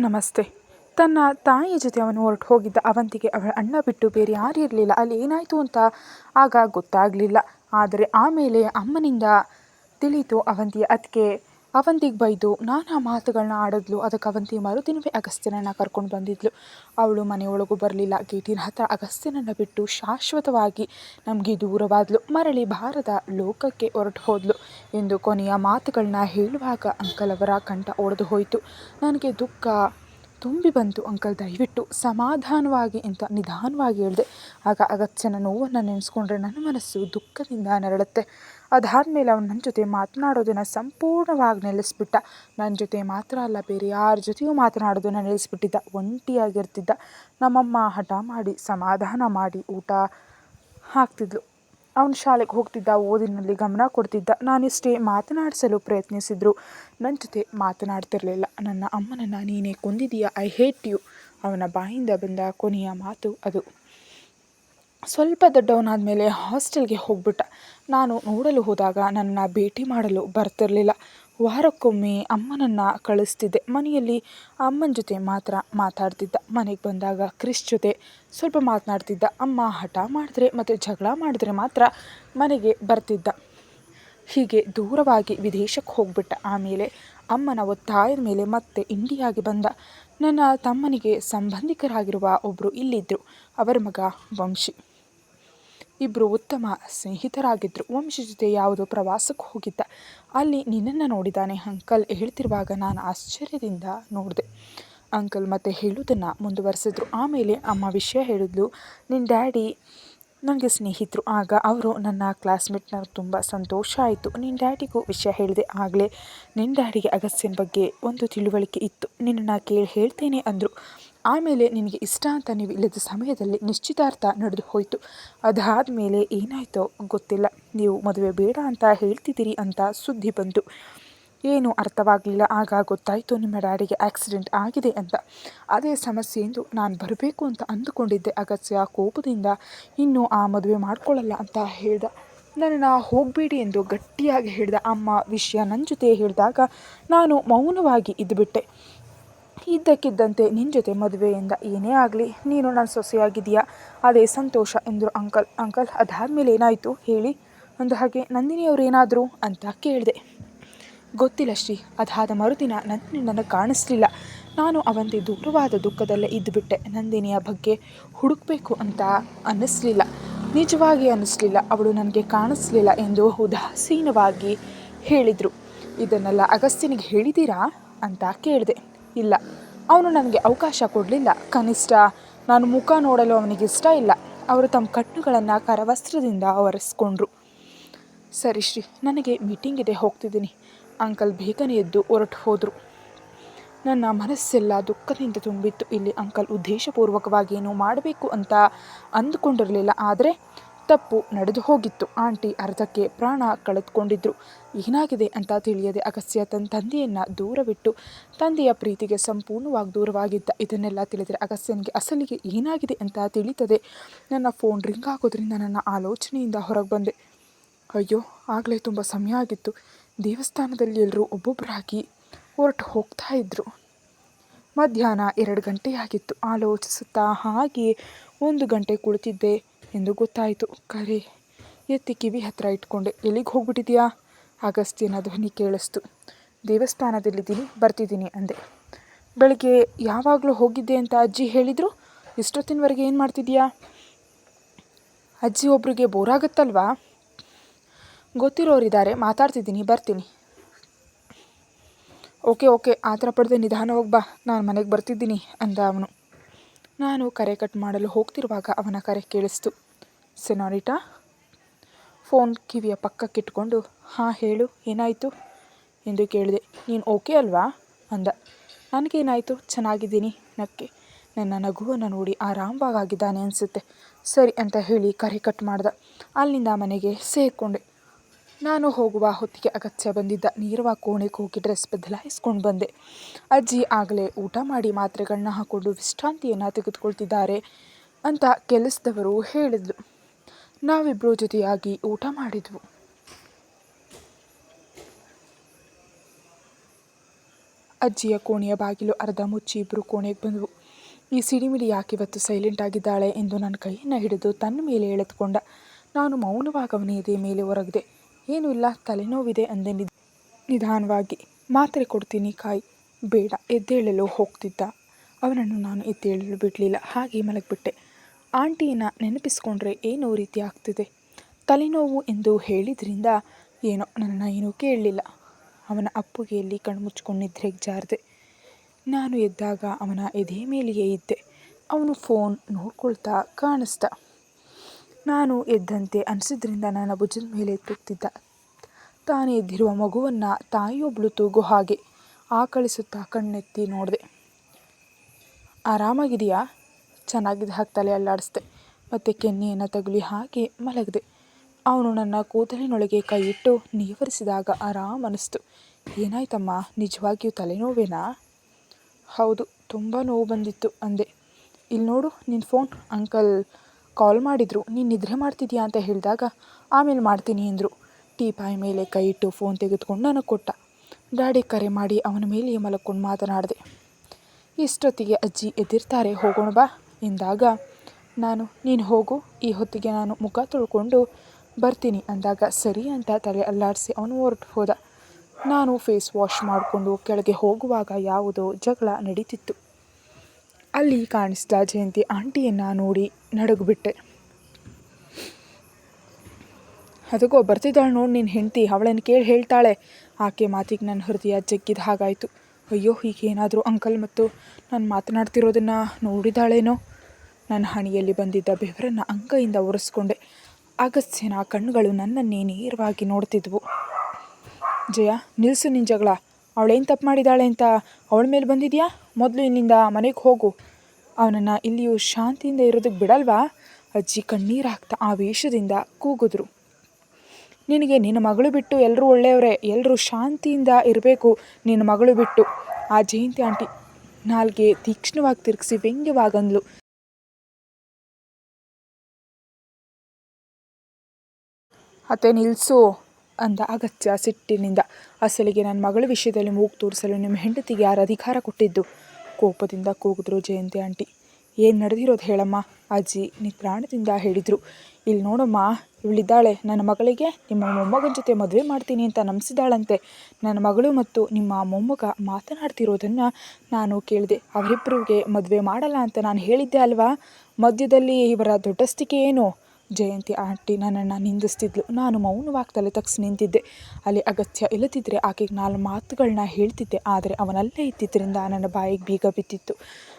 ನಮಸ್ತೆ. ತನ್ನ ತಾಯಿಯ ಜೊತೆ ಅವನು ಹೊರಟು ಹೋಗಿದ್ದ ಅವಂತಿಗೆ ಅವಳ ಅಣ್ಣ ಬಿಟ್ಟು ಬೇರೆ ಯಾರೂ ಇರಲಿಲ್ಲ. ಅಲ್ಲಿ ಏನಾಯಿತು ಅಂತ ಆಗ ಗೊತ್ತಾಗಲಿಲ್ಲ. ಆದರೆ ಆಮೇಲೆ ಅಮ್ಮನಿಂದ ತಿಳಿಯಿತು, ಅವಂತಿಯ ಅದಕ್ಕೆ ಅವಂತಿಗೆ ಬೈದು ನಾನಾ ಮಾತುಗಳನ್ನ ಆಡಿದ್ಲು. ಅದಕ್ಕೆ ಅವಂತಿ ಮರುದಿನವೇ ಅಗಸ್ತ್ಯನನ್ನು ಕರ್ಕೊಂಡು ಬಂದಿದ್ಲು. ಅವಳು ಮನೆಯೊಳಗೂ ಬರಲಿಲ್ಲ. ಗೇಟಿನ ಹತ್ರ ಅಗಸ್ತ್ಯನನ್ನು ಬಿಟ್ಟು ಶಾಶ್ವತವಾಗಿ ನಮಗೆ ದೂರವಾದ್ಲು. ಮರಳಿ ಭಾರದ ಲೋಕಕ್ಕೆ ಹೊರಟು ಹೋದ್ಲು. ಎಂದು ಕೊನೆಯ ಮಾತುಗಳನ್ನ ಹೇಳುವಾಗ ಅಂಕಲ್ ಅವರ ಕಂಠ ಒಡೆದು ಹೋಯಿತು. ನನಗೆ ದುಃಖ ತುಂಬಿ ಬಂತು ಅಂಕಲ್. ದಯವಿಟ್ಟು ಸಮಾಧಾನವಾಗಿ ಅಂತ ನಿಧಾನವಾಗಿ ಹೇಳಿದೆ. ಆಗ ಅಗತ್ಯನ ನೋವನ್ನು ನೆನೆಸ್ಕೊಂಡ್ರೆ ನನ್ನ ಮನಸ್ಸು ದುಃಖದಿಂದ ನರಳುತ್ತೆ. ಅದಾದಮೇಲೆ ಅವ್ನು ನನ್ನ ಜೊತೆ ಮಾತನಾಡೋದನ್ನು ಸಂಪೂರ್ಣವಾಗಿ ನೆಲೆಸ್ಬಿಟ್ಟ ನನ್ನ ಜೊತೆ ಮಾತ್ರ ಅಲ್ಲ ಬೇರೆ ಯಾರ ಜೊತೆಯೂ ಮಾತನಾಡೋದನ್ನು ನೆಲೆಸ್ಬಿಟ್ಟಿದ್ದ ಒಂಟಿಯಾಗಿರ್ತಿದ್ದ. ನಮ್ಮಮ್ಮ ಹಠ ಮಾಡಿ ಸಮಾಧಾನ ಮಾಡಿ ಊಟ ಹಾಕ್ತಿದ್ಲು. ಅವನು ಶಾಲೆಗೆ ಹೋಗ್ತಿದ್ದ, ಓದಿನಲ್ಲಿ ಗಮನ ಕೊಡ್ತಿದ್ದ. ನಾನಿಷ್ಟೇ ಮಾತನಾಡಿಸಲು ಪ್ರಯತ್ನಿಸಿದ್ರು. ನನ್ನ ಜೊತೆ ಮಾತನಾಡ್ತಿರಲಿಲ್ಲ. ನನ್ನ ಅಮ್ಮನನ್ನು ನೀನೇ ಕೊಂದಿದೀಯ, ಐ ಹೇಟ್ ಯು. ಅವನ ಬಾಯಿಂದ ಬಂದ ಕೊನೆಯ ಮಾತು ಅದು. ಸ್ವಲ್ಪ ದೊಡ್ಡವನಾದ ಮೇಲೆ ಹಾಸ್ಟೆಲ್ಗೆ ಹೋಗ್ಬಿಟ್ಟ. ನಾನು ನೋಡಲು ಹೋದಾಗ ನನ್ನ ಭೇಟಿ ಮಾಡಲು ಬರ್ತಿರಲಿಲ್ಲ. ವಾರಕ್ಕೊಮ್ಮೆ ಅಮ್ಮನನ್ನು ಕಳಿಸ್ತಿದ್ದೆ. ಮನೆಯಲ್ಲಿ ಅಮ್ಮನ ಜೊತೆ ಮಾತ್ರ ಮಾತಾಡ್ತಿದ್ದ. ಮನೆಗೆ ಬಂದಾಗ ಕ್ರಿಶ್ ಜೊತೆ ಸ್ವಲ್ಪ ಮಾತನಾಡ್ತಿದ್ದ. ಅಮ್ಮ ಹಠ ಮಾಡಿದ್ರೆ ಮತ್ತು ಜಗಳ ಮಾಡಿದ್ರೆ ಮಾತ್ರ ಮನೆಗೆ ಬರ್ತಿದ್ದ. ಹೀಗೆ ದೂರವಾಗಿ ವಿದೇಶಕ್ಕೆ ಹೋಗ್ಬಿಟ್ಟ. ಆಮೇಲೆ ಅಮ್ಮನ ಒತ್ತಾಯದ ಮೇಲೆ ಮತ್ತೆ ಇಂಡಿಯಾಗೆ ಬಂದ. ನನ್ನ ತಮ್ಮನಿಗೆ ಸಂಬಂಧಿಕರಾಗಿರುವ ಒಬ್ಬರು ಇಲ್ಲಿದ್ದರು ಅವರ ಮಗ ವಂಶಿ. ಇಬ್ಬರು ಉತ್ತಮ ಸ್ನೇಹಿತರಾಗಿದ್ದರು ವಂಶಿ ಜೊತೆ ಯಾವುದೋ ಪ್ರವಾಸಕ್ಕೆ ಹೋಗಿದ್ದ. ಅಲ್ಲಿ ನಿನ್ನನ್ನು ನೋಡಿದ್ದಾನೆ ಅಂಕಲ್ ಹೇಳ್ತಿರುವಾಗ ನಾನು ಆಶ್ಚರ್ಯದಿಂದ ನೋಡಿದೆ. ಅಂಕಲ್ ಮತ್ತೆ ಹೇಳುವುದನ್ನು ಮುಂದುವರೆಸಿದ್ರು. ಆಮೇಲೆ ಅಮ್ಮ ವಿಷಯ ಹೇಳಿದ್ಲು ನಿನ್ನ ಡ್ಯಾಡಿ ನನಗೆ ಸ್ನೇಹಿತರು, ಆಗ ಅವರು ನನ್ನ ಕ್ಲಾಸ್ಮೇಟ್ನ ತುಂಬ ಸಂತೋಷ ಆಯಿತು. ನಿನ್ನ ಡ್ಯಾಡಿಗೂ ವಿಷಯ ಹೇಳಿದೆ ಆಗಲೇ ನಿನ್ನ ಡ್ಯಾಡಿಗೆ ಅಗಸ್ಯನ ಬಗ್ಗೆ ಒಂದು ತಿಳುವಳಿಕೆ ಇತ್ತು. ನಿನ್ನನ್ನು ಕೇಳಿ ಹೇಳ್ತೇನೆ ಅಂದರು. ಆಮೇಲೆ ನಿನಗೆ ಇಷ್ಟ ಅಂತ ನೀವು ಇಲ್ಲದ ಸಮಯದಲ್ಲಿ ನಿಶ್ಚಿತಾರ್ಥ ನಡೆದು ಹೋಯಿತು. ಅದಾದ ಮೇಲೆ ಏನಾಯಿತೋ ಗೊತ್ತಿಲ್ಲ. ನೀವು ಮದುವೆ ಬೇಡ ಅಂತ ಹೇಳ್ತಿದ್ದೀರಿ ಅಂತ ಸುದ್ದಿ ಬಂತು. ಏನು ಅರ್ಥವಾಗಲಿಲ್ಲ. ಆಗ ಗೊತ್ತಾಯಿತು, ನಿಮ್ಮ ಡ್ಯಾಡಿಗೆ ಆಕ್ಸಿಡೆಂಟ್ ಆಗಿದೆ ಅಂತ. ಅದೇ ಸಮಸ್ಯೆ ಎಂದು ನಾನು ಬರಬೇಕು ಅಂತ ಅಂದುಕೊಂಡಿದ್ದೆ. ಅಗತ್ಯ ಕೋಪದಿಂದ, ಇನ್ನು ಆ ಮದುವೆ ಮಾಡಿಕೊಳ್ಳಲ್ಲ ಅಂತ ಹೇಳಿದ. ನನ್ನನ್ನು ಹೋಗಬೇಡಿ ಎಂದು ಗಟ್ಟಿಯಾಗಿ ಹೇಳಿದ. ಅಮ್ಮ ವಿಷಯ ನನ್ನ ಜೊತೆ ಹೇಳಿದಾಗ ನಾನು ಮೌನವಾಗಿ ಇದ್ದುಬಿಟ್ಟೆ ಇದ್ದಕ್ಕಿದ್ದಂತೆ ನಿನ್ನ ಜೊತೆ ಮದುವೆಯಿಂದ ಏನೇ ಆಗಲಿ, ನೀನು ನನ್ನ ಸೊಸೆಯಾಗಿದೆಯಾ ಅದೇ ಸಂತೋಷ ಎಂದರು ಅಂಕಲ್. ಅಂಕಲ್, ಅದಾದಮೇಲೆ ಏನಾಯಿತು? ಹೇಳಿ. ಒಂದು ಹಾಗೆ, ನಂದಿನಿಯವರು ಏನಾದರೂ? ಅಂತ ಕೇಳಿದೆ. ಗೊತ್ತಿಲ್ಲ ಶ್ರೀ, ಅದಾದ ಮರುದಿನ ನಂದಿನಿ ನನಗೆ ಕಾಣಿಸ್ಲಿಲ್ಲ. ನಾನು ಅವಂತೆ ದೂರವಾದ ದುಃಖದಲ್ಲೇ ಇದ್ದುಬಿಟ್ಟೆ ನಂದಿನಿಯ ಬಗ್ಗೆ ಹುಡುಕಬೇಕು ಅಂತ ಅನ್ನಿಸ್ಲಿಲ್ಲ. ನಿಜವಾಗಿ ಅನ್ನಿಸ್ಲಿಲ್ಲ. ಅವಳು ನನಗೆ ಕಾಣಿಸ್ಲಿಲ್ಲ ಎಂದು ಉದಾಸೀನವಾಗಿ ಹೇಳಿದರು. ಇದನ್ನೆಲ್ಲ ಅಗಸ್ತ್ಯನಿಗೆ ಹೇಳಿದ್ದೀರಾ ಅಂತ ಕೇಳಿದೆ. ಇಲ್ಲ. ಅವನು ನನಗೆ ಅವಕಾಶ ಕೊಡಲಿಲ್ಲ. ಕನಿಷ್ಠ ನಾನು ಮುಖ ನೋಡಲು ಅವನಿಗೆ ಇಷ್ಟ ಇಲ್ಲ. ಅವರು ತಮ್ಮ ಕಣ್ಣುಗಳನ್ನು ಕರವಸ್ತ್ರದಿಂದ ಒರೆಸ್ಕೊಂಡ್ರು ಸರಿ ಶ್ರೀ, ನನಗೆ ಮೀಟಿಂಗ್ ಇದೆ ಹೋಗ್ತಿದ್ದೀನಿ. ಅಂಕಲ್ ಬೇಗನೆ ಎದ್ದು ಹೊರಟು ಹೋದರು. ನನ್ನ ಮನಸ್ಸೆಲ್ಲ ದುಃಖದಿಂದ ತುಂಬಿತ್ತು. ಇಲ್ಲಿ ಅಂಕಲ್ ಉದ್ದೇಶಪೂರ್ವಕವಾಗಿ ಏನು ಮಾಡಬೇಕು ಅಂತ ಅಂದುಕೊಂಡಿರಲಿಲ್ಲ. ಆದರೆ ತಪ್ಪು ನಡೆದು ಹೋಗಿತ್ತು. ಆಂಟಿ ಅರ್ಧಕ್ಕೆ ಪ್ರಾಣ ಕಳೆದುಕೊಂಡಿದ್ರು. ಏನಾಗಿದೆ ಅಂತ ತಿಳಿಯದೆ ಅಗಸ್ಯ ತನ್ನ ತಂದೆಯನ್ನು ದೂರವಿಟ್ಟು ತಂದೆಯ ಪ್ರೀತಿಗೆ ಸಂಪೂರ್ಣವಾಗಿ ದೂರವಾಗಿದ್ದ. ಇದನ್ನೆಲ್ಲ ತಿಳಿದರೆ ಅಗಸ್ಯನಿಗೆ ಅಸಲಿಗೆ ಏನಾಗಿದೆ ಅಂತ ತಿಳಿತದೆ. ನನ್ನ ಫೋನ್ ರಿಂಗ್ ಹಾಕೋದ್ರಿಂದ ನನ್ನ ಆಲೋಚನೆಯಿಂದ ಹೊರಗೆ ಬಂದೆ. ಅಯ್ಯೋ, ಆಗಲೇ ತುಂಬ ಸಮಯ ಆಗಿತ್ತು. ದೇವಸ್ಥಾನದಲ್ಲಿ ಎಲ್ಲರೂ ಒಬ್ಬೊಬ್ಬರಾಗಿ ಹೊರಟು ಹೋಗ್ತಾ ಇದ್ದರು ಮಧ್ಯಾಹ್ನ ಎರಡು ಗಂಟೆಯಾಗಿತ್ತು ಆಲೋಚಿಸುತ್ತಾ ಹಾಗೆ ಒಂದು ಗಂಟೆ ಕುಳಿತಿದ್ದೆ ಎಂದು ಗೊತ್ತಾಯಿತು. ಕರೆ, ಎತ್ತಿ ಕಿವಿ ಹತ್ತಿರ ಇಟ್ಕೊಂಡೆ. ಎಲ್ಲಿಗೆ ಹೋಗ್ಬಿಟ್ಟಿದೆಯಾ? ಅಗಸ್ತ್ಯನ ಧ್ವನಿ ಕೇಳಿಸ್ತು. ದೇವಸ್ಥಾನದಲ್ಲಿದ್ದೀನಿ ಬರ್ತಿದ್ದೀನಿ ಅಂದೆ. ಬೆಳಗ್ಗೆ ಯಾವಾಗಲೂ ಹೋಗಿದ್ದೆ ಅಂತ ಅಜ್ಜಿ ಹೇಳಿದರು? ಇಷ್ಟೊತ್ತಿನವರೆಗೆ ಏನು ಮಾಡ್ತಿದ್ಯಾ? ಅಜ್ಜಿ ಒಬ್ರಿಗೆ ಬೋರಾಗುತ್ತಲ್ವಾ ಗೊತ್ತಿರೋರಿದ್ದಾರೆ. ಮಾತಾಡ್ತಿದ್ದೀನಿ, ಬರ್ತೀನಿ. Okay okay. ಆ ಥರ ಪಡೆದು ನಿಧಾನವಾಗಿ ಬಾ. ನಾನು ಮನೆಗೆ ಬರ್ತಿದ್ದೀನಿ ಅಂದ ಅವನು. ನಾನು ಕರೆ ಕಟ್ ಮಾಡಲು ಹೋಗ್ತಿರುವಾಗ ಅವನ ಕರೆ ಕೇಳಿಸ್ತು. ಸೆನಾರಿಟಾ ಫೋನ್ ಕಿವಿಯ ಪಕ್ಕಕ್ಕಿಟ್ಕೊಂಡು ಹಾಂ, ಹೇಳು, ಏನಾಯಿತು? ಎಂದು ಕೇಳಿದೆ. ನೀನು ಓಕೆ ಅಲ್ವಾ? ಅಂದ. ನನಗೇನಾಯಿತು? ಚೆನ್ನಾಗಿದ್ದೀನಿ, ನಕ್ಕೆ. ನನ್ನ ನಗುವನ್ನು ನೋಡಿ ಆರಾಮವಾಗಿದ್ದಾನೆ ಅನಿಸುತ್ತೆ. ಸರಿ ಅಂತ ಹೇಳಿ ಕರೆ ಕಟ್ ಮಾಡ್ದೆ. ಅಲ್ಲಿಂದ ಮನೆಗೆ ಸೇರಿಕೊಂಡೆ. ನಾನು ಹೋಗುವ ಹೊತ್ತಿಗೆ ಅಗತ್ಯ ಬಂದಿದ್ದ ನೀರುವ ಕೋಣೆಗೆ ಹೋಗಿ ಡ್ರೆಸ್ ಬದಲಾಯಿಸ್ಕೊಂಡು ಬಂದೆ. ಅಜ್ಜಿ ಆಗಲೇ ಊಟ ಮಾಡಿ ಮಾತ್ರೆಗಳನ್ನ ಹಾಕ್ಕೊಂಡು ವಿಶ್ರಾಂತಿಯನ್ನು ತೆಗೆದುಕೊಳ್ತಿದ್ದಾರೆ ಅಂತ ಕೆಲಸದವರು ಹೇಳಿದ್ಲು ನಾವಿಬ್ಬರು ಜೊತೆಯಾಗಿ ಊಟ ಮಾಡಿದ್ವು. ಅಜ್ಜಿಯ ಕೋಣೆಯ ಬಾಗಿಲು ಅರ್ಧ ಮುಚ್ಚಿ ಇಬ್ಬರು ಕೋಣೆಗೆ ಬಂದವು. ಈ ಸಿಡಿಮಿಡಿ ಯಾಕೆ ಇವತ್ತು ಸೈಲೆಂಟ್ ಆಗಿದ್ದಾಳೆ ಎಂದು ನನ್ನ ಕೈಯನ್ನು ಹಿಡಿದು ತನ್ನ ಮೇಲೆ ಎಳೆದುಕೊಂಡ. ನಾನು ಮೌನವಾಗಿ ಎದೆ ಮೇಲೆ ಹೊರಗಿದೆ ಏನೂ ಇಲ್ಲ, ತಲೆನೋವಿದೆ ಅಂದೆ ನಿದ್ ನಿಧಾನವಾಗಿ. ಮಾತ್ರೆ ಕೊಡ್ತೀನಿ ಕಾಯಿ, ಬೇಡ, ಎದ್ದೇಳಲು ಹೋಗ್ತಿದ್ದ. ಅವನನ್ನು ನಾನು ಎದ್ದೇಳಲು ಬಿಡಲಿಲ್ಲ, ಹಾಗೆ ಮಲಗಿಬಿಟ್ಟೆ. ಆಂಟಿಯನ್ನು ನೆನಪಿಸ್ಕೊಂಡ್ರೆ ಏನೋ ರೀತಿ ಆಗ್ತಿದೆ. ತಲೆನೋವು ಎಂದು ಹೇಳಿದ್ರಿಂದ ಏನೋ ನನ್ನ ಏನೂ ಕೇಳಲಿಲ್ಲ. ಅವನ ಅಪ್ಪುಗೆಯಲ್ಲಿ ಕಣ್ಮುಚ್ಕೊಂಡು ನಿದ್ರೆಗೆ ಜಾರಿದೆ. ನಾನು ಎದ್ದಾಗ ಅವನ ಎದೆ ಮೇಲೆಯೇ ಇದ್ದೆ. ಅವನು ಫೋನ್ ನೋಡ್ಕೊಳ್ತಾ ಕಾಣಿಸ್ದ. ನಾನು ಎದ್ದಂತೆ ಅನಿಸಿದ್ರಿಂದ ನನ್ನ ಭುಜದ ಮೇಲೆ ತೂಗ್ತಿದ್ದ ತಾನೇ ಎದ್ದಿರುವ ಮಗುವನ್ನು ತಾಯಿಯೊಬ್ಬಳು ತೂಗೋ ಹಾಗೆ ಆಕಳಿಸುತ್ತಾ ಕಣ್ಣೆತ್ತಿ ನೋಡಿದೆ. ಆರಾಮಾಗಿದೆಯಾ ಚೆನ್ನಾಗಿದೆ ಹಾಗೆ ತಲೆ ಅಲ್ಲಾಡಿಸ್ದೆ. ಮತ್ತು ಕೆನ್ನೆಯನ್ನು ತಗುಲಿ ಹಾಗೆ ಮಲಗಿದೆ. ಅವನು ನನ್ನ ಕೂದಲಿನೊಳಗೆ ಕೈ ಇಟ್ಟು ಆರಾಮ ಆರಾಮ್ ಅನ್ನಿಸ್ತು. ಏನಾಯ್ತಮ್ಮ, ನಿಜವಾಗಿಯೂ ತಲೆನೋವೇನಾ? ಹೌದು, ತುಂಬ ನೋವು ಬಂದಿತ್ತು, ಅಂದೆ. ಇಲ್ಲಿ ನೋಡು ನಿನ್ನ ಫೋನ್, ಅಂಕಲ್ ಕಾಲ್ ಮಾಡಿದರು, ನೀನು ನಿದ್ರೆ ಮಾಡ್ತಿದ್ಯಾ ಅಂತ ಹೇಳಿದಾಗ, ಆಮೇಲೆ ಮಾಡ್ತೀನಿ ಅಂದರು. ಟೀಪಾಯಿ ಮೇಲೆ ಕೈ ಇಟ್ಟು ಫೋನ್ ತೆಗೆದುಕೊಂಡು ನನಗೆ ಕೊಟ್ಟ. ಡ್ಯಾಡಿ ಕರೆ ಮಾಡಿ ಅವನ ಮೇಲೆ ಮಲಕ್ಕೊಂಡು ಮಾತನಾಡಿದೆ. ಇಷ್ಟೊತ್ತಿಗೆ ಅಜ್ಜಿ ಎದ್ದಿರ್ತಾರೆ ಹೋಗೋಣ ಬಾ ಎಂದಾಗ, ನಾನು, ನೀನು ಹೋಗು, ಈ ಹೊತ್ತಿಗೆ ನಾನು ಮುಖ ತೊಳ್ಕೊಂಡು ಬರ್ತೀನಿ ಅಂದಾಗ ಸರಿ ಅಂತ ತಲೆ ಅಲ್ಲಾಡಿಸಿ ಅವನು ಹೊರಟು ಹೋದ. ನಾನು ಫೇಸ್ ವಾಶ್ ಮಾಡಿಕೊಂಡು ಕೆಳಗೆ ಹೋಗುವಾಗ ಯಾವುದೋ ಜಗಳ ನಡೀತಿತ್ತು. ಅಲ್ಲಿ ಕಾಣಿಸಿದ ಜಯಂತಿ ಆಂಟಿಯನ್ನು ನೋಡಿ ನಡುಗ್ಬಿಟ್ಟೆ. ಅದಕ್ಕೋ ಬರ್ತಿದ್ದಾಳೆ ನೋಡಿ ನಿನ್ನ ಹೆಂಡತಿ ಅವಳನ್ನು ಕೇಳಿ ಹೇಳ್ತಾಳೆ. ಆಕೆ ಮಾತಿಗೆ ನನ್ನ ಹೃದಯ ಜಗ್ಗಿದ ಹಾಗಾಯಿತು. ಅಯ್ಯೋ ಏನಾದರೂ ಅಂಕಲ್ ಮತ್ತು ನಾನು ಮಾತನಾಡ್ತಿರೋದನ್ನು ನೋಡಿದಾಳೇನೋ? ನನ್ನ ಹಣಿಯಲ್ಲಿ ಬಂದಿದ್ದ ಬೆವರನ್ನು ಅಂಗೈಯಿಂದ ಒರೆಸ್ಕೊಂಡೆ. ಅಗಸ್ತ್ಯನ ಕಣ್ಣುಗಳು ನನ್ನನ್ನೇ ನೇರವಾಗಿ ನೋಡ್ತಿದ್ವು. ಜಯ ನಿಲ್ಲಿಸು ನಿನ್ನ ಜಗಳ. ಅವಳೇನು ತಪ್ಪು ಮಾಡಿದ್ದಾಳೆ ಅಂತ ಅವಳ ಮೇಲೆ ಬಂದಿದೆಯಾ? ಮೊದಲು ಇಲ್ಲಿಂದ ಮನೆಗೆ ಹೋಗು. ಅವನನ್ನು ಇಲ್ಲಿಯೂ ಶಾಂತಿಯಿಂದ ಇರೋದಕ್ಕೆ ಬಿಡಲ್ವಾ? ಅಜ್ಜಿ ಕಣ್ಣೀರು ಆ ವೇಷದಿಂದ ಕೂಗಿದ್ರು. ನಿನಗೆ ನಿನ್ನ ಮಗಳು ಬಿಟ್ಟು ಎಲ್ಲರೂ ಒಳ್ಳೆಯವರೇ ಎಲ್ಲರೂ ಶಾಂತಿಯಿಂದ ಇರಬೇಕು ನಿನ್ನ ಮಗಳು ಬಿಟ್ಟು. ಆ ಜಯಂತಿ ಆಂಟಿ ನಾಲ್ಗೆ ತೀಕ್ಷ್ಣವಾಗಿ ತಿರುಗಿಸಿ ವ್ಯಂಗ್ಯವಾಗಂದ್ಲು. ಅತ್ತೆ ನಿಲ್ಸು ಅಂದ ಅಗತ್ಯ ಸಿಟ್ಟಿನಿಂದ. ಅಸಲಿಗೆ ನನ್ನ ಮಗಳ ವಿಷಯದಲ್ಲಿ ಮೂಗು ತೋರಿಸಲು ನಿಮ್ಮ ಹೆಂಡತಿಗೆ ಯಾರು ಅಧಿಕಾರ ಕೊಟ್ಟಿದ್ದು? ಕೋಪದಿಂದ ಕೂಗಿದ್ರು ಜಯಂತಿ ಆಂಟಿ. ಏನು ನಡೆದಿರೋದು ಹೇಳಮ್ಮ? ಅಜ್ಜಿ ನಿತ್ರಾಣದಿಂದ ಹೇಳಿದರು. ಇಲ್ಲಿ ನೋಡಮ್ಮ, ಇವಳಿದ್ದಾಳೆ. ನನ್ನ ಮಗಳಿಗೆ ನಿಮ್ಮ ಮೊಮ್ಮಗನ ಜೊತೆ ಮದುವೆ ಮಾಡ್ತೀನಿ ಅಂತ ನಂಬಿಸಿದಾಳಂತೆ. ನನ್ನ ಮಗಳು ಮತ್ತು ನಿಮ್ಮ ಮೊಮ್ಮಗ ಮಾತನಾಡ್ತಿರೋದನ್ನು ನಾನು ಕೇಳಿದೆ. ಅವರಿಬ್ಬರಿಗೆ ಮದುವೆ ಮಾಡಲ್ಲ ಅಂತ ನಾನು ಹೇಳಿದ್ದೆ ಅಲ್ವಾ? ಮಧ್ಯದಲ್ಲಿ ಇವರ ದೊಡ್ಡಸ್ತಿಕೆ ಏನು? ಜಯಂತಿ ಆಂಟಿ ನನ್ನನ್ನು ನಿಂದಿಸ್ತಿದ್ಲು. ನಾನು ಮೌನವಾಗಿ ತಲೆ ತಗ್ಸಿ ನಿಂತಿದ್ದೆ. ಅಲ್ಲಿ ಅಗತ್ಯ ಇಲ್ಲದಿದ್ದರೆ ಆಕೆಗೆ ನಾಲ್ಕು ಮಾತುಗಳನ್ನ ಹೇಳ್ತಿದ್ದೆ. ಆದರೆ ಅವನಲ್ಲೇ ಇದ್ದಿದ್ದರಿಂದ ನನ್ನ ಬಾಯಿಗೆ ಬೀಗ ಬಿದ್ದಿತ್ತು.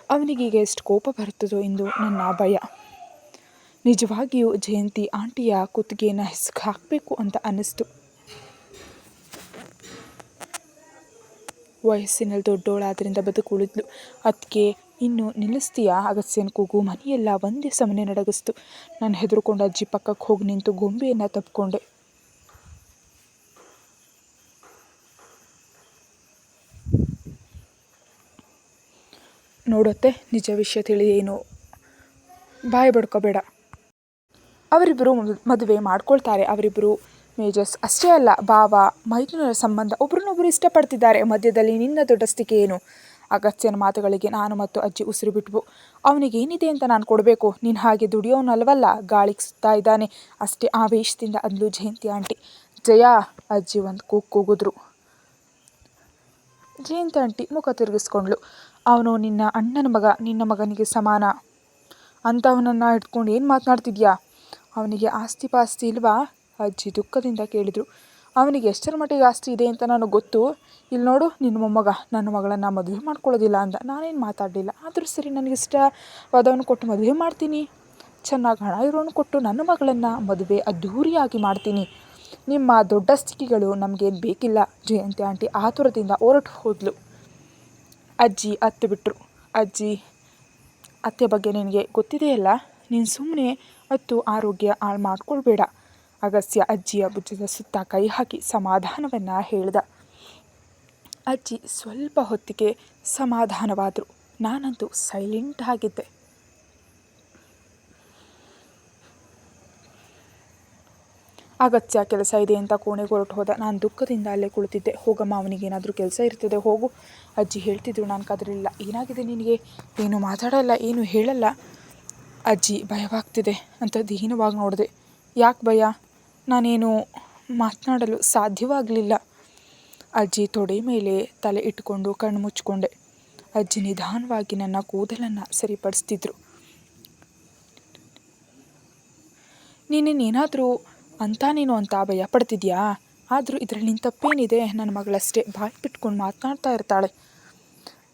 ಅವನಿಗೀಗ ಎಷ್ಟು ಕೋಪ ಬರುತ್ತದೋ ಎಂದು ನನ್ನ ಭಯ. ನಿಜವಾಗಿಯೂ ಜಯಂತಿ ಆಂಟಿಯ ಕುತ್ತಿಗೆಯನ್ನು ಹೆಸ್ಗೆ ಹಾಕಬೇಕು ಅಂತ ಅನ್ನಿಸ್ತು. ವಯಸ್ಸಿನಲ್ಲಿ ದೊಡ್ಡೋಳಾದ್ರಿಂದ ಬದುಕುಳಿದ್ಲು. ಅದಕ್ಕೆ ಇನ್ನು ನಿಲ್ಲಿಸ್ತೀಯಾ? ಅಗಸ್ಯನ ಕೂಗು, ಮನೆಯೆಲ್ಲ ಒಂದೇ ಸಮನೆ ನಡಗಿಸ್ತು. ನಾನು ಹೆದರ್ಕೊಂಡು ಅಜ್ಜಿ ಪಕ್ಕಕ್ಕೆ ಹೋಗಿ ನಿಂತು ಗೊಂಬೆಯನ್ನು ತಪ್ಪಿಕೊಂಡೆ ನೋಡುತ್ತೆ, ನಿಜ ವಿಷಯ ತಿಳಿಯೇನು. ಬಾಯಿ ಬಡ್ಕೋಬೇಡ. ಅವರಿಬ್ಬರು ಮದುವೆ ಮಾಡ್ಕೊಳ್ತಾರೆ. ಅವರಿಬ್ಬರು ಮೇಜರ್ಸ್ ಅಷ್ಟೇ ಅಲ್ಲ, ಭಾವ, ಮೈದುನರ ಸಂಬಂಧ ಒಬ್ರನ್ನೊಬ್ಬರು ಇಷ್ಟಪಡ್ತಿದ್ದಾರೆ. ಮಧ್ಯದಲ್ಲಿ ನಿನ್ನ ದೊಡ್ಡಸ್ತಿಕೆ ಏನು? ಅಗತ್ಯನ ಮಾತುಗಳಿಗೆ ನಾನು ಮತ್ತು ಅಜ್ಜಿ ಉಸಿರು ಬಿಟ್ವು. ಅವನಿಗೇನಿದೆ ಅಂತ ನಾನು ಕೊಡಬೇಕು? ನೀನು ಹಾಗೆ ದುಡಿಯೋನಲ್ವಲ್ಲ? ಗಾಳಿಗೆ ಸುತ್ತಾ ಇದ್ದಾನೆ. ಅಷ್ಟೇ ಆವೇಶದಿಂದ ಅಂದ್ಲು ಜಯಂತಿ ಆಂಟಿ. ಜಯ, ಅಜ್ಜಿ ಒಂದು ಕೂಗು ಕೂಗಿದ್ರು. ಜಯಂತಿ ಆಂಟಿ ಮುಖ ತಿರುಗಿಸ್ಕೊಂಡ್ಳು. ಅವನು, ನಿನ್ನ ಅಣ್ಣನ ಮಗ ನಿನ್ನ ಮಗನಿಗೆ ಸಮಾನ? ಅಂಥವನನ್ನು ಇಟ್ಕೊಂಡು ಏನು ಮಾತನಾಡ್ತಿದ್ಯಾ? ಅವನಿಗೆ ಆಸ್ತಿ ಪಾಸ್ತಿ ಇಲ್ವಾ? ಅಜ್ಜಿ ದುಃಖದಿಂದ ಕೇಳಿದರು. ಅವನಿಗೆ ಎಷ್ಟರ ಮಟ್ಟಿಗೆ ಆಸ್ತಿ ಇದೆ ಅಂತ ನನಗೆ ಗೊತ್ತು. ಇಲ್ಲಿ ನೋಡು, ನಿನ್ನ ಮೊಮ್ಮಗ ನನ್ನ ಮಗಳನ್ನು ಮದುವೆ ಮಾಡ್ಕೊಳ್ಳೋದಿಲ್ಲ ಅಂದ. ನಾನೇನು ಮಾತಾಡಲಿಲ್ಲ. ಆದರೂ ಸರಿ, ನನಗೆ ಇಷ್ಟವಾದವನು ಕೊಟ್ಟು ಮದುವೆ ಮಾಡ್ತೀನಿ. ಚೆನ್ನಾಗಿ ಹಣ ಇರೋನು ಕೊಟ್ಟು ನನ್ನ ಮಗಳನ್ನು ಮದುವೆ ಅದ್ಧೂರಿಯಾಗಿ ಮಾಡ್ತೀನಿ. ನಿಮ್ಮ ದೊಡ್ಡ ಸ್ಥಿತಿಗಳು ನಮಗೇನು ಬೇಕಿಲ್ಲ. ಜಯಂತಿ ಆಂಟಿ ಆತುರದಿಂದ ಹೊರಟು ಹೋದ್ಲು. ಅಜ್ಜಿ ಅತ್ತೆ ಬಿಟ್ಟರು ಅಜ್ಜಿ, ಅತ್ತೆ ಬಗ್ಗೆ ನಿನಗೆ ಗೊತ್ತಿದೆಯಲ್ಲ? ನೀನು ಸುಮ್ಮನೆ ಅತ್ತು ಆರೋಗ್ಯ ಹಾಳು ಮಾಡ್ಕೊಳ್ಬೇಡ. ಅಗಸ್ಯ ಅಜ್ಜಿಯ ಭುಜದ ಸುತ್ತ ಕೈ ಹಾಕಿ ಸಮಾಧಾನವನ್ನು ಹೇಳಿದ. ಅಜ್ಜಿ ಸ್ವಲ್ಪ ಹೊತ್ತಿಗೆ ಸಮಾಧಾನವಾದರು. ನಾನಂತೂ ಸೈಲೆಂಟ್ ಆಗಿದ್ದೆ. ಅಗತ್ಯ ಕೆಲಸ ಇದೆ ಅಂತ ಕೋಣೆಗೆ ಹೊರಟು ಹೋದ. ನಾನು ದುಃಖದಿಂದ ಅಲ್ಲೇ ಕುಳಿತಿದ್ದೆ. ಹೋಗಮ್ಮ, ಅವನಿಗೇನಾದರೂ ಕೆಲಸ ಇರ್ತದೆ, ಹೋಗು. ಅಜ್ಜಿ ಹೇಳ್ತಿದ್ರು, ನಾನು ಕದರಿಲ್ಲ. ಏನಾಗಿದೆ ನಿನಗೆ? ಏನು ಮಾತಾಡಲ್ಲ, ಏನು ಹೇಳಲ್ಲ? ಅಜ್ಜಿ ಭಯವಾಗ್ತಿದೆ ಅಂತ ದೀನವಾಗಿ ನೋಡಿದೆ. ಯಾಕೆ ಭಯ? ನಾನೇನು ಮಾತನಾಡಲು ಸಾಧ್ಯವಾಗಲಿಲ್ಲ. ಅಜ್ಜಿ ತೊಡೆ ಮೇಲೆ ತಲೆ ಇಟ್ಟುಕೊಂಡು ಕಣ್ಣು ಮುಚ್ಚಿಕೊಂಡೆ. ಅಜ್ಜಿ ನಿಧಾನವಾಗಿ ನನ್ನ ಕೂದಲನ್ನು ಸರಿಪಡಿಸ್ತಿದ್ರು. ನೀನೇನೇನಾದರೂ ಅಂತ ನೀನು ಅಂತ ಭಯ ಪಡ್ತಿದ್ಯಾ ಆದರೂ ಇದರಲ್ಲಿ ನಿನ್ನ ತಪ್ಪೇನಿದೆ? ನನ್ನ ಮಗಳಷ್ಟೇ. ಬಾಯಿ ಬಿಟ್ಕೊಂಡು ಮಾತನಾಡ್ತಾ ಇರ್ತಾಳೆ.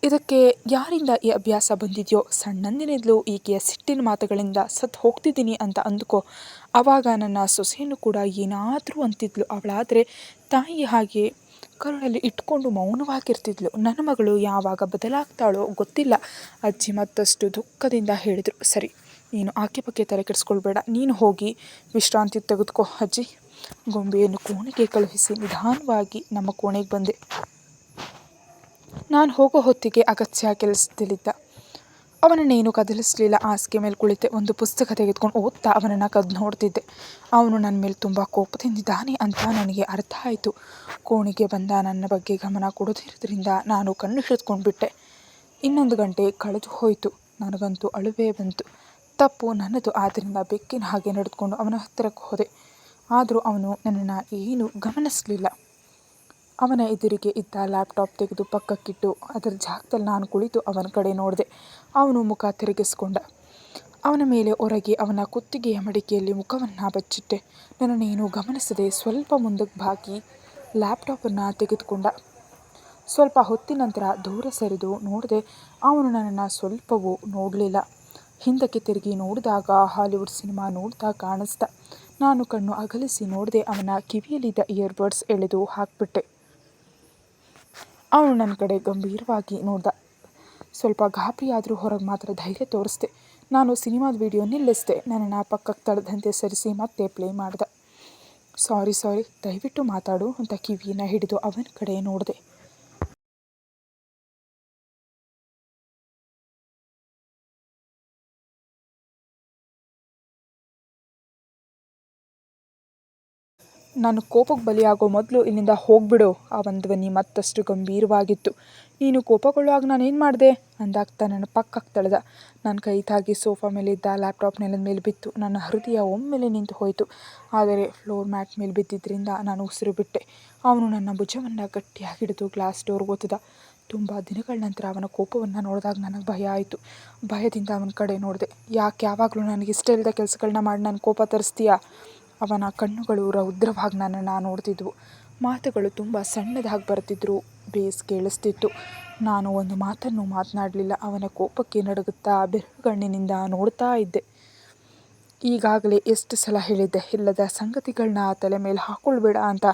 ಇದಕ್ಕೆ ಯಾರಿಂದ ಈ ಅಭ್ಯಾಸ ಬಂದಿದೆಯೋ ಸಣ್ಣಂದಿನಿಂದಲೂ ಈಕೆಯ ಸಿಟ್ಟಿನ ಮಾತುಗಳಿಂದ ಸತ್ತು ಹೋಗ್ತಿದ್ದೀನಿ ಅಂತ ಅಂದುಕೋ. ಆವಾಗ ನನ್ನ ಸೊಸೆಯನ್ನು ಕೂಡ ಏನಾದರೂ ಅಂತಿದ್ಲು. ಅವಳಾದರೆ ತಾಯಿ ಹಾಗೆ ಕರುಳಲ್ಲಿ ಇಟ್ಕೊಂಡು ಮೌನವಾಗಿರ್ತಿದ್ಲು. ನನ್ನ ಮಗಳು ಯಾವಾಗ ಬದಲಾಗ್ತಾಳೋ ಗೊತ್ತಿಲ್ಲ. ಅಜ್ಜಿ ಮತ್ತಷ್ಟು ದುಃಖದಿಂದ ಹೇಳಿದರು, ಸರಿ, ನೀನು ಆಕೆ ಬಗ್ಗೆ ತಲೆ ಕೆಡಿಸ್ಕೊಳ್ಬೇಡ. ನೀನು ಹೋಗಿ ವಿಶ್ರಾಂತಿ ತೆಗೆದುಕೋ, ಅಜ್ಜಿ. ಗೊಂಬೆಯನ್ನು ಕೋಣೆಗೆ ಕಳುಹಿಸಿ ನಿಧಾನವಾಗಿ ನಮ್ಮ ಕೋಣೆಗೆ ಬಂದೆ. ನಾನು ಹೋಗೋ ಹೊತ್ತಿಗೆ ಅಗತ್ಯ ಕೆಲಸದಲ್ಲಿದ್ದ ಅವನನ್ನೇನು ಕದಲಿಸಲಿಲ್ಲ. ಹಾಸಿಗೆ ಮೇಲೆ ಕುಳಿತೆ ಒಂದು ಪುಸ್ತಕ ತೆಗೆದುಕೊಂಡು ಓದ್ತಾ ಅವನನ್ನು ಕದ್ದು ನೋಡ್ತಿದ್ದೆ. ಅವನು ನನ್ನ ಮೇಲೆ ತುಂಬ ಕೋಪದಿಂದಿದ್ದಾನೆ ಅಂತ ನನಗೆ ಅರ್ಥ ಆಯಿತು. ಕೋಣಿಗೆ ಬಂದ ನನ್ನ ಬಗ್ಗೆ ಗಮನ ಕೊಡೋದಿರೋದ್ರಿಂದ ನಾನು ಕಣ್ಣು ಹಿಡಿದುಕೊಂಡ್ಬಿಟ್ಟೆ ಇನ್ನೊಂದು ಗಂಟೆ ಕಳೆದು ಹೋಯಿತು. ನನಗಂತೂ ಅಳುವೇ ಬಂತು. ತಪ್ಪು ನನ್ನದು. ಆದ್ದರಿಂದ ಬೆಕ್ಕಿನ ಹಾಗೆ ನಡೆದುಕೊಂಡು ಅವನ ಹತ್ತಿರಕ್ಕೆ ಹೋದೆ. ಆದರೂ ಅವನು ನನ್ನನ್ನು ಏನೂ ಗಮನಿಸಲಿಲ್ಲ. ಅವನ ಎದುರಿಗೆ ಇದ್ದ ಲ್ಯಾಪ್ಟಾಪ್ ತೆಗೆದು ಪಕ್ಕಕ್ಕಿಟ್ಟು, ಅದರ ಜಾಗದಲ್ಲಿ ನಾನು ಕುಳಿತು ಅವನ ಕಡೆ ನೋಡಿದೆ. ಅವನು ಮುಖ ತಿರುಗಿಸ್ಕೊಂಡ. ಅವನ ಮೇಲೆ ಹೊರಗೆ ಅವನ ಕುತ್ತಿಗೆಯ ಮಡಿಕೆಯಲ್ಲಿ ಮುಖವನ್ನು ಬಚ್ಚಿಟ್ಟೆ. ನನ್ನನ್ನೇನು ಗಮನಿಸದೆ ಸ್ವಲ್ಪ ಮುಂದಕ್ಕೆ ಬಾಗಿ ಲ್ಯಾಪ್ಟಾಪನ್ನು ತೆಗೆದುಕೊಂಡ. ಸ್ವಲ್ಪ ಹೊತ್ತಿನ ನಂತರ ದೂರ ಸರಿದು ನೋಡಿದೆ, ಅವನು ನನ್ನನ್ನು ಸ್ವಲ್ಪವೂ ನೋಡಲಿಲ್ಲ. ಹಿಂದಕ್ಕೆ ತಿರುಗಿ ನೋಡಿದಾಗ ಹಾಲಿವುಡ್ ಸಿನಿಮಾ ನೋಡ್ತಾ ಕಾಣಿಸ್ದ ನಾನು ಕಣ್ಣು ಅಗಲಿಸಿ ನೋಡಿದೆ, ಅವನ ಕಿವಿಯಲ್ಲಿದ್ದ ಇಯರ್ಬಡ್ಸ್ ಎಳೆದು ಹಾಕಿಬಿಟ್ಟೆ. ಅವನು ನನ್ನ ಕಡೆ ಗಂಭೀರವಾಗಿ ನೋಡ್ದ. ಸ್ವಲ್ಪ ಗಾಪಿಯಾದರೂ ಹೊರಗೆ ಮಾತ್ರ ಧೈರ್ಯ ತೋರಿಸ್ದೆ. ನಾನು ಸಿನಿಮಾದ ವಿಡಿಯೋ ನಿಲ್ಲಿಸಿದೆ. ನನ್ನನ್ನು ಪಕ್ಕಕ್ಕೆ ತಳೆದಂತೆ ಸರಿಸಿ ಮತ್ತೆ ಪ್ಲೇ ಮಾಡ್ದೆ. ಸಾರಿ ಸಾರಿ, ದಯವಿಟ್ಟು ಮಾತಾಡು ಅಂತ ಕಿವಿಯನ್ನು ಹಿಡಿದು ಅವನ ಕಡೆ ನೋಡಿದೆ. ನಾನು ಕೋಪಕ್ಕೆ ಬಲಿಯಾಗೋ ಮೊದಲು ಇಲ್ಲಿಂದ ಹೋಗ್ಬಿಡು. ಆ ಒಂದು ಧ್ವನಿ ಮತ್ತಷ್ಟು ಗಂಭೀರವಾಗಿತ್ತು. ನೀನು ಕೋಪಗೊಳ್ಳುವಾಗ ನಾನೇನು ಮಾಡಿದೆ? ಅಂದಾಗ್ತಾ ನನ್ನ ಪಕ್ಕಕ್ಕೆ ತಳೆದ. ನನ್ನ ಕೈ ತಾಗಿ ಸೋಫಾ ಮೇಲಿದ್ದ ಲ್ಯಾಪ್ಟಾಪ್ ನೆಲದ ಮೇಲೆ ಬಿತ್ತು. ನನ್ನ ಹೃದಯ ಒಮ್ಮೆಲೆ ನಿಂತು ಹೋಯಿತು. ಆದರೆ ಫ್ಲೋರ್ ಮ್ಯಾಟ್ ಮೇಲೆ ಬಿದ್ದಿದ್ದರಿಂದ ನಾನು ಉಸಿರು ಬಿಟ್ಟೆ. ಅವನು ನನ್ನ ಭುಜವನ್ನು ಗಟ್ಟಿಯಾಗಿ ಹಿಡಿದು ಗ್ಲಾಸ್ ಡೋರ್ ಒತ್ತಿದ ತುಂಬ ದಿನಗಳ ನಂತರ ಅವನ ಕೋಪವನ್ನು ನೋಡಿದಾಗ ನನಗೆ ಭಯ ಆಯಿತು. ಭಯದಿಂದ ಅವನ ಕಡೆ ನೋಡಿದೆ. ಯಾಕೆ ಯಾವಾಗಲೂ ನನಗೆ ಇಷ್ಟ ಇಲ್ಲದ ಕೆಲಸಗಳನ್ನ ಮಾಡಿ ನನ್ನ ಕೋಪ ತರಿಸ್ತೀಯಾ? ಅವನ ಕಣ್ಣುಗಳು ರೌದ್ರವಾಗಿ ನನ್ನನ್ನು ನೋಡ್ತಿದ್ವು. ಮಾತುಗಳು ತುಂಬ ಸಣ್ಣದಾಗಿ ಬರ್ತಿದ್ರು. ಬೇಸ್ ಕೇಳಿಸ್ತಿತ್ತು. ನಾನು ಒಂದು ಮಾತನ್ನು ಮಾತನಾಡಲಿಲ್ಲ. ಅವನ ಕೋಪಕ್ಕೆ ನಡುಗುತ್ತಾ ಬೆರಳುಗಣ್ಣಿನಿಂದ ನೋಡ್ತಾ ಇದ್ದೆ. ಈಗಾಗಲೇ ಎಷ್ಟು ಸಲ ಹೇಳಿದ್ದೆ, ಇಲ್ಲದ ಸಂಗತಿಗಳನ್ನ ತಲೆ ಮೇಲೆ ಹಾಕ್ಕೊಳ್ಬೇಡ ಅಂತ.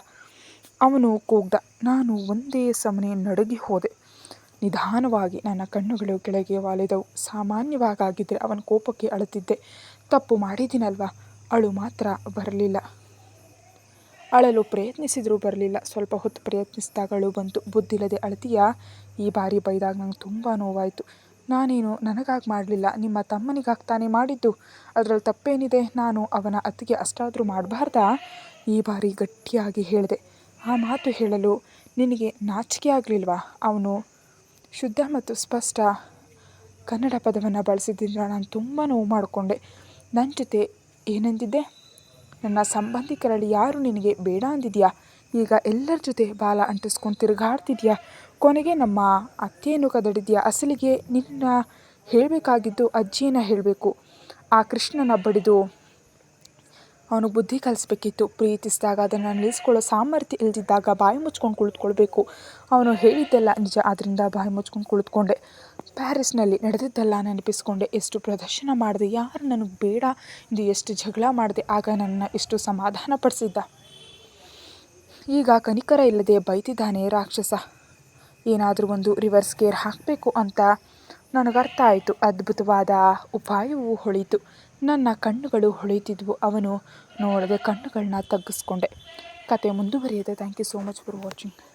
ಅವನು ಕೂಗ್ದ. ನಾನು ಒಂದೇ ಸಮನೆ ನಡುಗಿ ಹೋದೆ. ನಿಧಾನವಾಗಿ ನನ್ನ ಕಣ್ಣುಗಳು ಕೆಳಗೆ ವಾಲಿದವು. ಸಾಮಾನ್ಯವಾಗಿದ್ದರೆ ಅವನ ಕೋಪಕ್ಕೆ ಅಳುತ್ತಿದ್ದೆ. ತಪ್ಪು ಮಾಡಿದ್ದೀನಲ್ವಾ? ಅಳು ಮಾತ್ರ ಬರಲಿಲ್ಲ. ಅಳಲು ಪ್ರಯತ್ನಿಸಿದರೂ ಬರಲಿಲ್ಲ. ಸ್ವಲ್ಪ ಹೊತ್ತು ಪ್ರಯತ್ನಿಸಿದಾಗ ಅಳು ಬಂತು. ಬುದ್ಧಿಲ್ಲದೆ ಅಳತೀಯ? ಈ ಬಾರಿ ಬೈದಾಗ ನಂಗೆ ತುಂಬ ನೋವಾಯಿತು. ನಾನೇನು ನನಗಾಗಿ ಮಾಡಲಿಲ್ಲ. ನಿಮ್ಮ ತಮ್ಮನಿಗಾಗ್ತಾನೆ ಮಾಡಿದ್ದು. ಅದರಲ್ಲಿ ತಪ್ಪೇನಿದೆ? ನಾನು ಅವನ ಅತ್ತಿಗೆ ಅಷ್ಟಾದರೂ ಮಾಡಬಾರ್ದ? ಈ ಬಾರಿ ಗಟ್ಟಿಯಾಗಿ ಹೇಳಿದೆ. ಆ ಮಾತು ಹೇಳಲು ನಿನಗೆ ನಾಚಿಕೆ ಆಗಲಿಲ್ವಾ? ಅವನು ಶುದ್ಧ ಮತ್ತು ಸ್ಪಷ್ಟ ಕನ್ನಡ ಪದವನ್ನು ಬಳಸಿದ್ದರಿಂದ ನಾನು ತುಂಬ ನೋವು ಮಾಡಿಕೊಂಡೆ. ನನ್ನ ಜೊತೆ ಏನಂದಿದ್ದೆ? ನನ್ನ ಸಂಬಂಧಿಕರಲ್ಲಿ ಯಾರು ನಿನಗೆ ಬೇಡ ಅಂದಿದೆಯಾ? ಈಗ ಎಲ್ಲರ ಜೊತೆ ಬಾಲ ಅಂಟಿಸ್ಕೊಂಡು ತಿರುಗಾಡ್ತಿದ್ಯಾ? ಕೊನೆಗೆ ನಮ್ಮ ಅತ್ತೆಯನ್ನು ಕದಡಿದ್ಯಾ? ಅಸಲಿಗೆ ನಿನ್ನ ಹೇಳಬೇಕಾಗಿದ್ದು ಅಜ್ಜಿಯನ್ನು ಹೇಳಬೇಕು. ಆ ಕೃಷ್ಣನ ಬಡಿದು ಅವನು ಬುದ್ಧಿ ಕಲಿಸ್ಬೇಕಿತ್ತು. ಪ್ರೀತಿಸಿದಾಗ ಅದನ್ನು ನಿಲ್ಲಿಸ್ಕೊಳ್ಳೋ ಸಾಮರ್ಥ್ಯ ಇಲ್ದಿದ್ದಾಗ ಬಾಯಿ ಮುಚ್ಕೊಂಡು ಕುಳಿತುಕೊಳ್ಬೇಕು. ಅವನು ಹೇಳಿದ್ದೆಲ್ಲ ನಿಜ ಆದ್ದರಿಂದ ಬಾಯಿ ಮುಚ್ಕೊಂಡು ಕುಳಿತುಕೊಂಡೆ. ಪ್ಯಾರಿಸ್ನಲ್ಲಿ ನಡೆದಿದ್ದೆಲ್ಲ ನೆನಪಿಸ್ಕೊಂಡೆ. ಎಷ್ಟು ಪ್ರದರ್ಶನ ಮಾಡಿದೆ. ಯಾರು ನನಗೆ ಬೇಡ? ಇದು ಎಷ್ಟು ಜಗಳ ಮಾಡಿದೆ. ಆಗ ನನ್ನ ಎಷ್ಟು ಸಮಾಧಾನ ಪಡಿಸಿದ್ದ. ಈಗ ಕನಿಕರ ಇಲ್ಲದೆ ಬೈತಿದ್ದಾನೆ ರಾಕ್ಷಸ. ಏನಾದರೂ ಒಂದು ರಿವರ್ಸ್ ಗೇರ್ ಹಾಕಬೇಕು ಅಂತ ನನಗರ್ಥ ಆಯಿತು. ಅದ್ಭುತವಾದ ಉಪಾಯವು ಹೊಳಿತು. ನನ್ನ ಕಣ್ಣುಗಳು ಹೊಳೆಯುತ್ತಿದ್ವು ಅವನು ನೋಡದೆ ಕಣ್ಣುಗಳನ್ನ ತಗ್ಗಿಸ್ಕೊಂಡೆ. ಕತೆ ಮುಂದುವರಿಯುತ್ತೆ. Thank you so much for watching